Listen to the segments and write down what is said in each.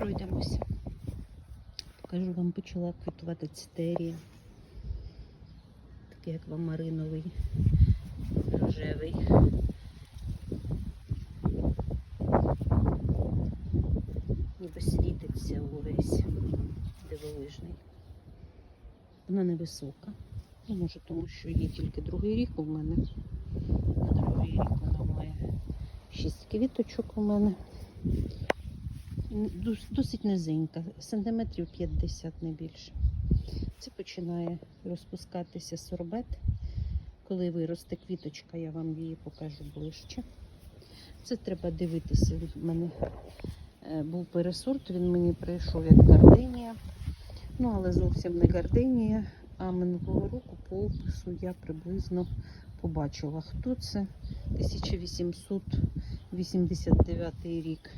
пройдемося. Покажу вам, почала квітувати цитерія. Такий аквамариновий, рожевий. Ніби світиться увесь дивовижний. Вона невисока. Ну, може, тому що є тільки другий рік у мене. Другий рік вона має шість квіточок у мене. Дос- Досить низенька, сантиметрів 50 не більше. Це починає розпускатися сорбет. Коли виросте квіточка, я вам її покажу ближче. Це треба дивитися. У мене е, був пересорт, він мені прийшов як гарденія. Ну, але зовсім не гарденія. А минулого року по опису я приблизно побачила, хто це. 1889 рік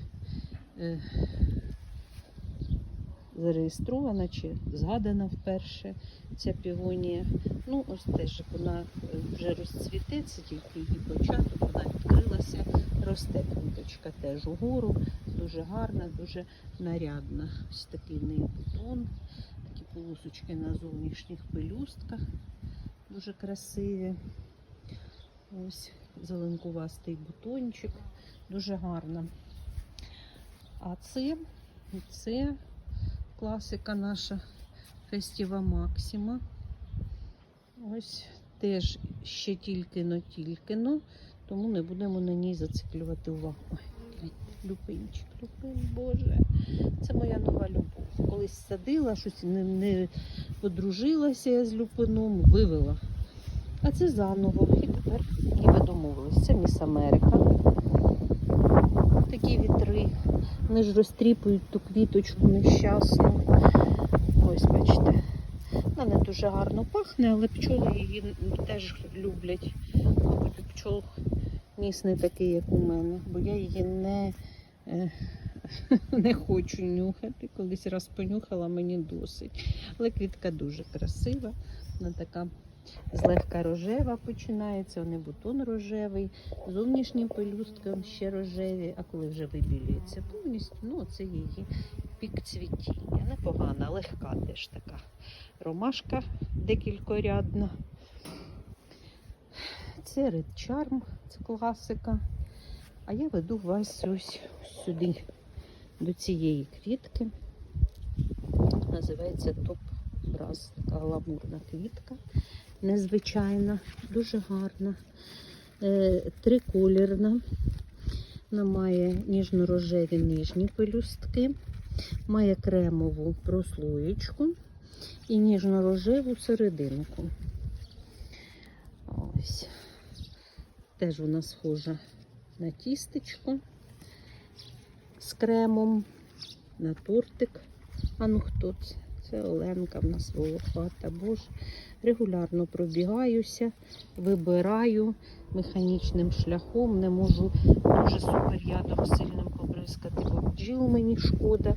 зареєстрована чи згадана вперше ця півонія. Ну, ось теж вона е, вже розцвіте, це тільки її початок, вона відкрилася, росте квіточка теж угору, дуже гарна, дуже нарядна. Ось такий неї бутон, такі полосочки на зовнішніх пелюстках, дуже красиві. Ось зеленкувастий бутончик, дуже гарна. А це, це класика наша Фестіва Максима. Ось теж ще тільки-но, тільки-но, тому не будемо на ній зациклювати увагу. Ой, глянь, люпинчик, люпин, Боже. Це моя нова любов. Колись садила, щось не, не подружилася я з люпином, вивела. А це заново. І тепер ніби домовились. Це Міс Америка. Такі вітри. Вони ж розтріпують ту квіточку нещасну. Ось, бачите. Вона не дуже гарно пахне, але пчоли її теж люблять. Мабуть, пчол ніс не такий, як у мене, бо я її не, е, не хочу нюхати. Колись раз понюхала, мені досить. Але квітка дуже красива. Вона така злегка рожева починається, вони бутон рожевий, зовнішні пелюстки ще рожеві, а коли вже вибілюється повністю, ну це її пік цвітіння. Непогана, легка теж така ромашка декількорядна. Це Red Charm, це класика. А я веду вас ось сюди, до цієї квітки. Називається топ браз, така гламурна квітка незвичайна, дуже гарна. Е, триколірна. Вона має ніжно-рожеві нижні пелюстки, має кремову прослоєчку і ніжно-рожеву серединку. Ось. Теж вона схожа на тістечко з кремом, на тортик. А ну хто це? Це Оленка в нас волохата. Боже, регулярно пробігаюся, вибираю механічним шляхом. Не можу дуже суперядом сильним побризкати, бо бджіл мені шкода.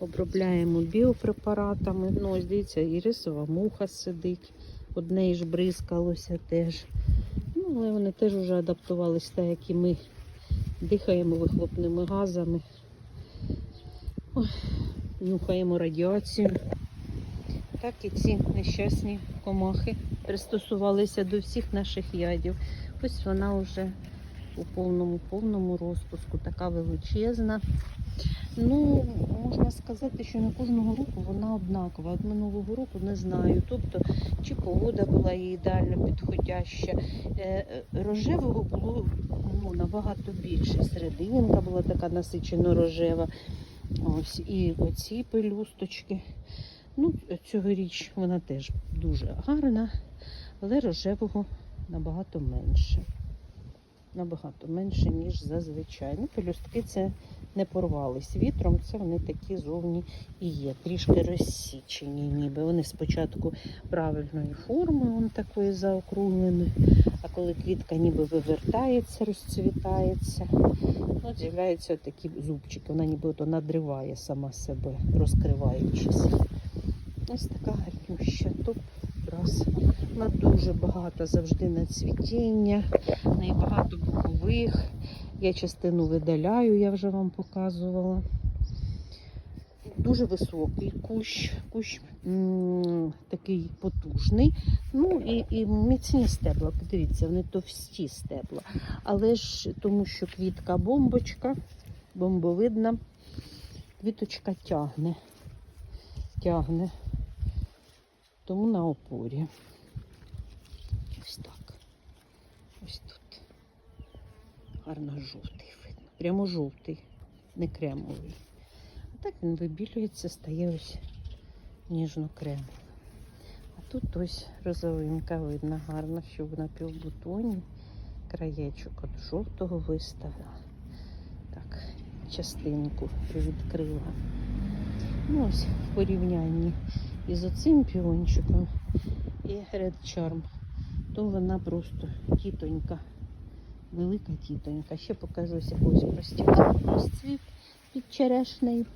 Обробляємо біопрепаратами. Ну, ось дивіться, і рисова муха сидить. Одне ж бризкалося теж. Ну, але вони теж вже адаптувалися, так як і ми дихаємо вихлопними газами. Ой, нюхаємо радіацію. Так і ці нещасні комахи пристосувалися до всіх наших ядів. Ось вона вже у повному повному розпуску, така величезна. Ну, можна сказати, що не кожного року вона однакова. От минулого року не знаю. Тобто, чи погода була їй ідеально підходяща. Е, е, Рожевого було ну, набагато більше. Серединка була така насичено рожева. Ось і оці пелюсточки. Ну, цьогоріч вона теж дуже гарна, але рожевого набагато менше. Набагато менше, ніж зазвичай. Ну, пелюстки це не порвались вітром, це вони такі зовні і є. Трішки розсічені, ніби. Вони спочатку правильної форми, вон такої заокругленої, а коли квітка ніби вивертається, розцвітається, от з'являються такі зубчики. Вона ніби надриває сама себе, розкриваючись. Ось така гарнюща. Топ раз. Вона дуже багата завжди на цвітіння, в багато бокових. Я частину видаляю, я вже вам показувала. дуже високий кущ, кущ такий потужний. Ну і, і міцні стебла. Подивіться, вони товсті стебла. Але ж тому, що квітка бомбочка, бомбовидна, квіточка тягне. Тягне. Тому на опорі. Ось так. Ось тут. Гарно жовтий видно. Прямо жовтий, не кремовий. А так він вибілюється, стає ось ніжно-кремовим. А тут ось розовинка видно гарно, що на півбутоні краєчок від жовтого виставила. Так, частинку відкрила. Ну, ось в порівнянні із оцим піончиком і Red Charm, то вона просто тітонька, велика тітонька. Ще покажуся ось простіться. Ось цвіт під черешнею.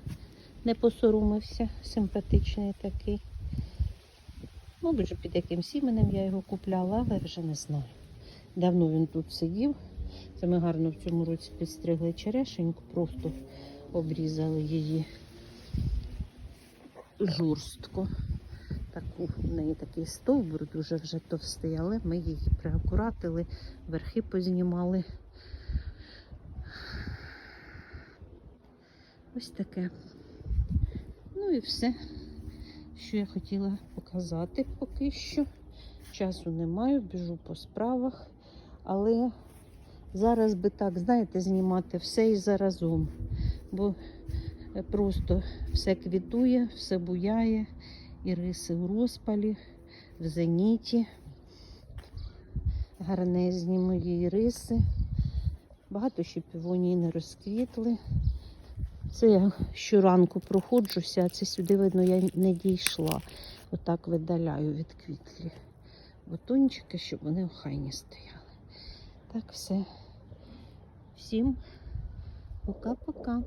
Не посоромився, симпатичний такий. Мабуть, під яким сіменем я його купляла, але вже не знаю. Давно він тут сидів. Це ми гарно в цьому році підстригли черешеньку, просто обрізали її жорстко. Таку, в неї такий стовбур дуже вже товстий, але ми її приакуратили, верхи познімали. Ось таке. Ну і все, що я хотіла показати поки що. Часу не маю, біжу по справах, але зараз би так, знаєте, знімати все і заразом. Бо просто все квітує, все буяє, і риси у розпалі, в зеніті. Гарнезні мої риси. Багато ще півоній не розквітли. Це я щоранку проходжуся, а це сюди, видно, я не дійшла. Отак видаляю від квітлі бутончики, щоб вони охайні стояли. Так, все. Всім пока-пока.